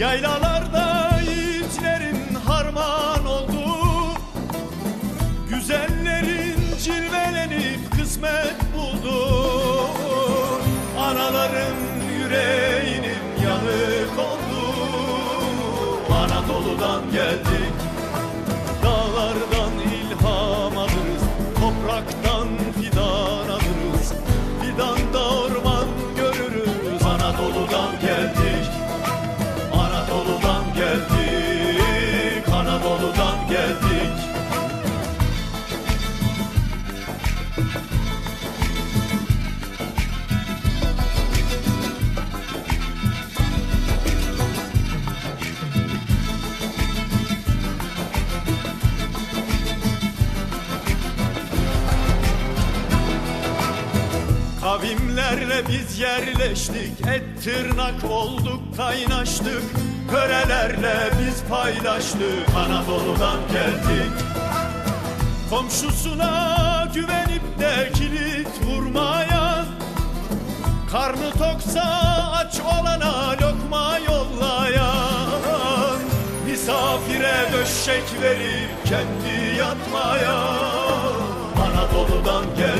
Yaylalarda yiğitlerin harman olduğu, güzellerin cilvelenip kısmet buldu. Anaların yüreğinin yanık oldu. Anadolu'dan geldik. Kavimlerle biz yerleştik, et tırnak olduk, kaynaştık. Körelerle biz paylaştık, Anadolu'dan geldik. Komşusuna güvenip de kilit vurmayan, karnı toksa aç olana lokma yollayan, misafire döşek verip kendi yatmayan, Anadolu'dan geldik.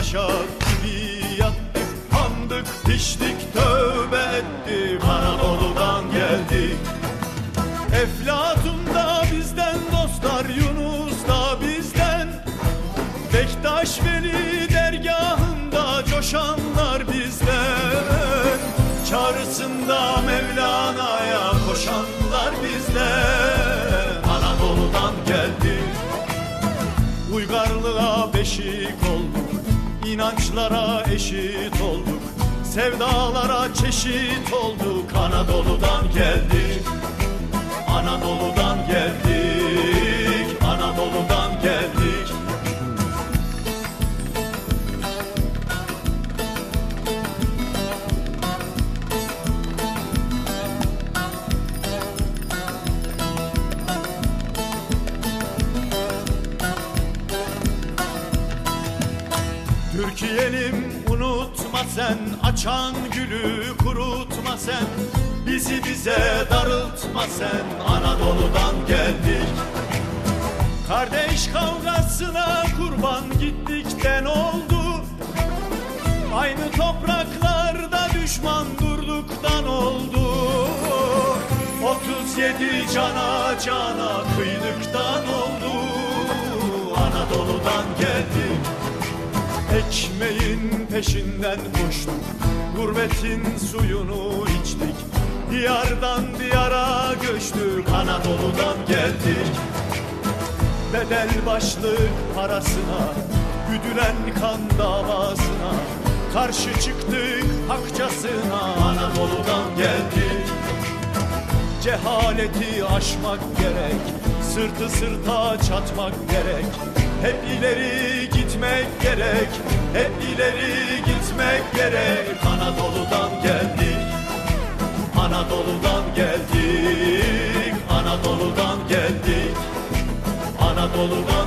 başak gibi yattık Kandık piştik tövbe ettik Anadolu'dan geldik Eflatun da bizden dostlar Yunus da bizden. Bektaş Veli dergahında coşanlar bizden. Çağrısında Mevlana'ya koşanlar bizden. Anadolu'dan geldik Uygarlığa beşik olduk inançlara eşit olduk. Sevdalara çeşit olduk. Anadolu'dan geldik Türkiye'lim unutma sen. Açan gülü kurutma sen. Bizi bize darıltma sen. Anadolu'dan geldik. Kardeş kavgasına kurban gittikten oldu. Aynı topraklarda düşman durduktan oldu. 37 cana cana kıydıktan peşinden koştuk. Gurbetin suyunu içtik. Diyardan diyara göçtük. Anadolu'dan geldik. Bedel başlık parasına Güdülen kan davasına Karşı çıktık hakçasına. Anadolu'dan geldik Cehaleti aşmak gerek Sırtı sırta çatmak gerek. Hep ileri gitmek gerek Hep ileri gitmek gerek. Anadolu'dan geldik Anadolu'dan geldik Anadolu'dan geldik Anadolu'dan